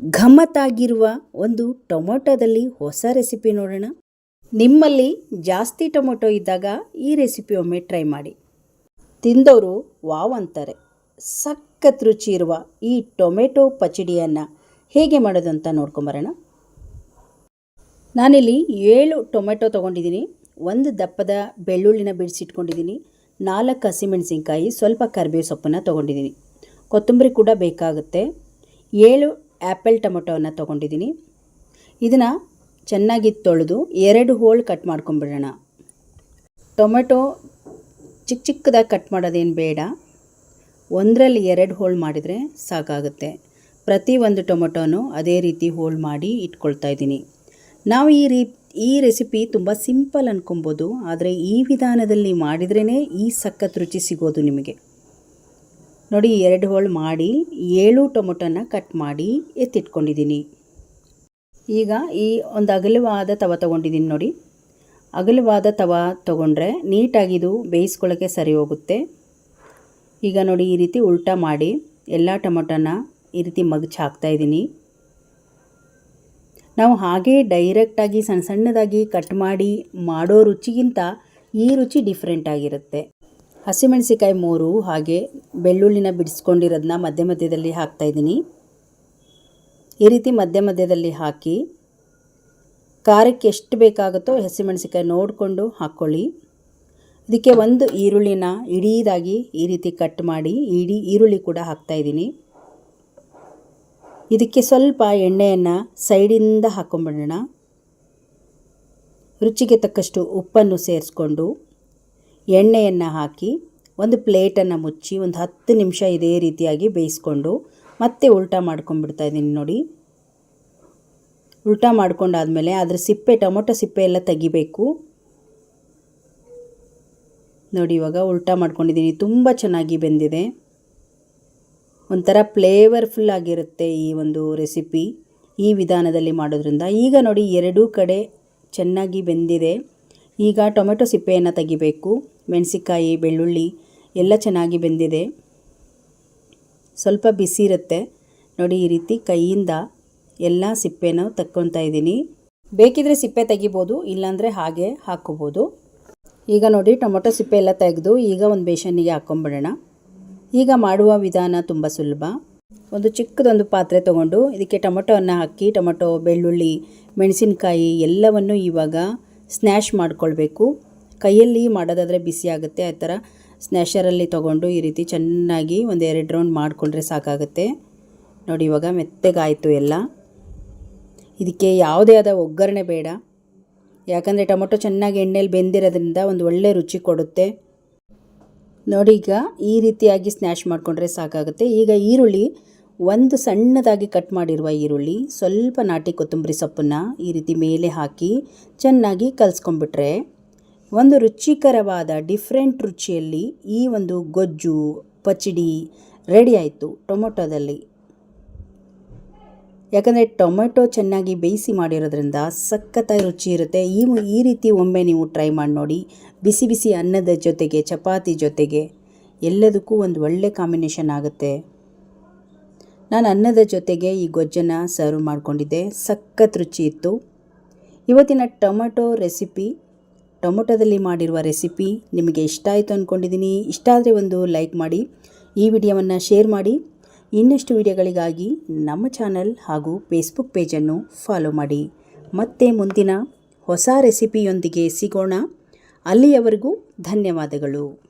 ಗಮ್ಮತ್ತಾಗಿರುವ ಒಂದು ಟೊಮೊಟೊದಲ್ಲಿ ಹೊಸ ರೆಸಿಪಿ ನೋಡೋಣ. ನಿಮ್ಮಲ್ಲಿ ಜಾಸ್ತಿ ಟೊಮೊಟೊ ಇದ್ದಾಗ ಈ ರೆಸಿಪಿ ಒಮ್ಮೆ ಟ್ರೈ ಮಾಡಿ. ತಿಂದವರು ವಾವ್ ಅಂತಾರೆ ಸಖತ್ ರುಚಿ ಇರುವ ಈ ಟೊಮೆಟೊ ಪಚಡಿಯನ್ನು ಹೇಗೆ ಮಾಡೋದು ಅಂತ ನೋಡ್ಕೊಂಬರೋಣ. ನಾನಿಲ್ಲಿ ಏಳು ಟೊಮೆಟೊ ತೊಗೊಂಡಿದ್ದೀನಿ. ಒಂದು ದಪ್ಪದ ಬೆಳ್ಳುಳ್ಳಿನ ಬಿಡಿಸಿಟ್ಕೊಂಡಿದ್ದೀನಿ ನಾಲ್ಕು ಹಸಿಮೆಣಸಿನ್ಕಾಯಿ, ಸ್ವಲ್ಪ ಕರಿಬೇವು ಸೊಪ್ಪನ್ನು ತೊಗೊಂಡಿದ್ದೀನಿ. ಕೊತ್ತಂಬರಿ ಕೂಡ ಬೇಕಾಗುತ್ತೆ. ಏಳು ಆ್ಯಪಲ್ ಟೊಮೊಟೊವನ್ನು ತೊಗೊಂಡಿದ್ದೀನಿ ಇದನ್ನು ಚೆನ್ನಾಗಿ ತೊಳೆದು ಎರಡು ಹೋಳು ಕಟ್ ಮಾಡ್ಕೊಂಬಿಡೋಣ. ಟೊಮೆಟೊ ಚಿಕ್ಕ ಚಿಕ್ಕದಾಗಿ ಕಟ್ ಮಾಡೋದೇನು ಬೇಡ. ಒಂದರಲ್ಲಿ ಎರಡು ಹೋಳು ಮಾಡಿದರೆ ಸಾಕಾಗುತ್ತೆ. ಪ್ರತಿ ಒಂದು ಟೊಮೆಟೊನೂ ಅದೇ ರೀತಿ ಹೋಳು ಮಾಡಿ ಇಟ್ಕೊಳ್ತಾ ಇದ್ದೀನಿ. ನಾವು ಈ ರೀ, ಈ ರೆಸಿಪಿ ತುಂಬ ಸಿಂಪಲ್ ಅನ್ಕೊಬೋದು, ಆದರೆ ಈ ವಿಧಾನದಲ್ಲಿ ಮಾಡಿದ್ರೇ ಈ ಸಖತ್ ರುಚಿ ಸಿಗೋದು ನಿಮಗೆ. ನೋಡಿ, ಎರಡು ಹೋಳು ಮಾಡಿ, ಏಳು ಟೊಮೊಟೊನ ಕಟ್ ಮಾಡಿ ಎತ್ತಿಟ್ಕೊಂಡಿದ್ದೀನಿ. ಈಗ ಈ ಒಂದು ಅಗಲವಾದ ತವ ತೊಗೊಂಡಿದ್ದೀನಿ ನೋಡಿ. ಅಗಲವಾದ ತವ ತೊಗೊಂಡ್ರೆ ನೀಟಾಗಿದು ಬೇಯಿಸ್ಕೊಳ್ಳೋಕ್ಕೆ ಸರಿ ಹೋಗುತ್ತೆ. ಈಗ ನೋಡಿ, ಈ ರೀತಿ ಉಲ್ಟಾ ಮಾಡಿ ಎಲ್ಲ ಟೊಮೊಟೊನ ಈ ರೀತಿ ಮಗ್ಚ್ ಹಾಕ್ತಾಯಿದ್ದೀನಿ ನಾವು ಹಾಗೇ ಡೈರೆಕ್ಟಾಗಿ ಸಣ್ಣ ಸಣ್ಣದಾಗಿ ಕಟ್ ಮಾಡಿ ಮಾಡೋ ರುಚಿಗಿಂತ ಈ ರುಚಿ ಡಿಫ್ರೆಂಟ್ ಆಗಿರುತ್ತೆ. ಹಸಿಮೆಣಸಿಕಾಯಿ ಮೂರು, ಹಾಗೆ ಬೆಳ್ಳುಳ್ಳಿನ ಬಿಡಿಸ್ಕೊಂಡಿರೋದನ್ನ ಮಧ್ಯ ಮಧ್ಯದಲ್ಲಿ ಹಾಕ್ತಾಯಿದ್ದೀನಿ ಈ ರೀತಿ ಮಧ್ಯ ಮಧ್ಯದಲ್ಲಿ ಹಾಕಿ ಖಾರಕ್ಕೆ ಎಷ್ಟು ಬೇಕಾಗುತ್ತೋ ಹಸಿಮೆಣಸಿಕಾಯಿ ನೋಡಿಕೊಂಡು ಹಾಕ್ಕೊಳ್ಳಿ. ಇದಕ್ಕೆ ಒಂದು ಈರುಳ್ಳಿನ ಇಡೀದಾಗಿ ಈ ರೀತಿ ಕಟ್ ಮಾಡಿ ಇಡೀ ಈರುಳ್ಳಿ ಕೂಡ ಹಾಕ್ತಾಯಿದ್ದೀನಿ ಇದಕ್ಕೆ ಸ್ವಲ್ಪ ಎಣ್ಣೆಯನ್ನು ಸೈಡಿಂದ ಹಾಕ್ಕೊಂಬಿಡೋಣ ರುಚಿಗೆ ತಕ್ಕಷ್ಟು ಉಪ್ಪನ್ನು ಸೇರಿಸ್ಕೊಂಡು ಎಣ್ಣೆಯನ್ನು ಹಾಕಿ ಒಂದು ಪ್ಲೇಟನ್ನು ಮುಚ್ಚಿ ಒಂದು ಹತ್ತು ನಿಮಿಷ ಇದೇ ರೀತಿಯಾಗಿ ಬೇಯಿಸ್ಕೊಂಡು ಮತ್ತೆ ಉಲ್ಟಾ ಮಾಡ್ಕೊಂಡ್ಬಿಡ್ತಾ ಇದ್ದೀನಿ ನೋಡಿ. ಉಲ್ಟಾ ಮಾಡ್ಕೊಂಡಾದಮೇಲೆ ಅದರ ಸಿಪ್ಪೆ, ಟೊಮೊಟೊ ಸಿಪ್ಪೆ ಎಲ್ಲ ತೆಗಿಬೇಕು. ನೋಡಿ ಇವಾಗ ಉಲ್ಟಾ ಮಾಡ್ಕೊಂಡಿದ್ದೀನಿ, ತುಂಬ ಚೆನ್ನಾಗಿ ಬೆಂದಿದೆ. ಒಂಥರ ಫ್ಲೇವರ್ಫುಲ್ ಆಗಿರುತ್ತೆ ಈ ಒಂದು ರೆಸಿಪಿ ಈ ವಿಧಾನದಲ್ಲಿ ಮಾಡೋದ್ರಿಂದ. ಈಗ ನೋಡಿ ಎರಡೂ ಕಡೆ ಚೆನ್ನಾಗಿ ಬೆಂದಿದೆ. ಈಗ ಟೊಮೆಟೊ ಸಿಪ್ಪೆಯನ್ನು ತೆಗಿಬೇಕು. ಮೆಣಸಿಕಾಯಿ ಬೆಳ್ಳುಳ್ಳಿ ಎಲ್ಲ ಚೆನ್ನಾಗಿ ಬೆಂದಿದೆ. ಸ್ವಲ್ಪ ಬಿಸಿ ಇರುತ್ತೆ. ನೋಡಿ, ಈ ರೀತಿ ಕೈಯಿಂದ ಎಲ್ಲ ಸಿಪ್ಪೆನ ತಕ್ಕೊತಾ ಇದ್ದೀನಿ. ಬೇಕಿದ್ರೆ ಸಿಪ್ಪೆ ತೆಗಿಬೋದು, ಇಲ್ಲಾಂದರೆ ಹಾಗೆ ಹಾಕ್ಕೋಬೋದು. ಈಗ ನೋಡಿ, ಟೊಮೊಟೊ ಸಿಪ್ಪೆ ಎಲ್ಲ ತೆಗೆದು ಈಗ ಒಂದು ಬೇಸನ್ನಿಗೆ ಹಾಕ್ಕೊಂಬಿಡೋಣ ಈಗ ಮಾಡುವ ವಿಧಾನ ತುಂಬ ಸುಲಭ. ಒಂದು ಚಿಕ್ಕದೊಂದು ಪಾತ್ರೆ ತೊಗೊಂಡು ಇದಕ್ಕೆ ಟೊಮೊಟೊವನ್ನು ಹಾಕಿ, ಟೊಮೊಟೊ, ಬೆಳ್ಳುಳ್ಳಿ, ಮೆಣಸಿನಕಾಯಿ ಎಲ್ಲವನ್ನು ಇವಾಗ ಸ್ನ್ಯಾಶ್ ಮಾಡ್ಕೊಳ್ಬೇಕು. ಕೈಯಲ್ಲಿ ಮಾಡೋದಾದರೆ ಬಿಸಿ ಆಗುತ್ತೆ, ಆ ಥರ ಸ್ನ್ಯಾಷರಲ್ಲಿ ತೊಗೊಂಡು ಈ ರೀತಿ ಚೆನ್ನಾಗಿ ಒಂದು ಎರಡು ರೌಂಡ್ ಮಾಡಿಕೊಂಡ್ರೆ ಸಾಕಾಗುತ್ತೆ. ನೋಡಿ, ಇವಾಗ ಮೆತ್ತಗಾಯಿತು ಎಲ್ಲ. ಇದಕ್ಕೆ ಯಾವುದೇ ಆದ ಒಗ್ಗರಣೆ ಬೇಡ. ಯಾಕಂದರೆ ಟೊಮೊಟೊ ಚೆನ್ನಾಗಿ ಎಣ್ಣೆಯಲ್ಲಿ ಬೆಂದಿರೋದ್ರಿಂದ ಒಂದು ಒಳ್ಳೆ ರುಚಿ ಕೊಡುತ್ತೆ. ನೋಡಿ, ಈಗ ಈ ರೀತಿಯಾಗಿ ಸ್ನ್ಯಾಶ್ ಮಾಡಿಕೊಂಡ್ರೆ ಸಾಕಾಗುತ್ತೆ. ಈಗ ಈರುಳ್ಳಿ ಒಂದು ಸಣ್ಣದಾಗಿ ಕಟ್ ಮಾಡಿರುವ ಈರುಳ್ಳಿ, ಸ್ವಲ್ಪ ನಾಟಿ ಕೊತ್ತಂಬರಿ ಸೊಪ್ಪನ್ನು ಈ ರೀತಿ ಮೇಲೆ ಹಾಕಿ ಚೆನ್ನಾಗಿ ಕಲಿಸ್ಕೊಂಡ್ಬಿಟ್ರೆ ಒಂದು ರುಚಿಕರವಾದ ಡಿಫ್ರೆಂಟ್ ರುಚಿಯಲ್ಲಿ ಈ ಒಂದು ಗೊಜ್ಜು, ಪಚಡಿ ರೆಡಿ ಆಯಿತು ಟೊಮೊಟೊದಲ್ಲಿ. ಯಾಕಂದರೆ ಟೊಮೆಟೊ ಚೆನ್ನಾಗಿ ಬೇಯಿಸಿ ಮಾಡಿರೋದ್ರಿಂದ ಸಖತ್ತಾಗಿ ರುಚಿ ಇರುತ್ತೆ. ಈ ಈ ರೀತಿ ಒಮ್ಮೆ ನೀವು ಟ್ರೈ ಮಾಡಿ ನೋಡಿ. ಬಿಸಿ ಬಿಸಿ ಅನ್ನದ ಜೊತೆಗೆ, ಚಪಾತಿ ಜೊತೆಗೆ ಎಲ್ಲದಕ್ಕೂ ಒಂದು ಒಳ್ಳೆ ಕಾಂಬಿನೇಷನ್ ಆಗುತ್ತೆ. ನಾನು ಅನ್ನದ ಜೊತೆಗೆ ಈ ಗೊಜ್ಜನ್ನು ಸರ್ವ್ ಮಾಡಿಕೊಂಡಿದ್ದೆ. ಸಖತ್ ರುಚಿ ಇತ್ತು. ಇವತ್ತಿನ ಟೊಮೆಟೊ ರೆಸಿಪಿ ಟೊಮೊಟೊದಲ್ಲಿ ಮಾಡಿರುವ ರೆಸಿಪಿ ನಿಮಗೆ ಇಷ್ಟ ಆಯಿತು ಅಂದ್ಕೊಂಡಿದ್ದೀನಿ ಇಷ್ಟ ಆದರೆ ಒಂದು ಲೈಕ್ ಮಾಡಿ, ಈ ವಿಡಿಯೋವನ್ನು ಶೇರ್ ಮಾಡಿ. ಇನ್ನಷ್ಟು ವಿಡಿಯೋಗಳಿಗಾಗಿ ನಮ್ಮ ಚಾನಲ್ ಹಾಗೂ ಫೇಸ್ಬುಕ್ ಪೇಜನ್ನು ಫಾಲೋ ಮಾಡಿ. ಮತ್ತೆ ಮುಂದಿನ ಹೊಸ ರೆಸಿಪಿಯೊಂದಿಗೆ ಸಿಗೋಣ. ಅಲ್ಲಿಯವರೆಗೂ ಧನ್ಯವಾದಗಳು.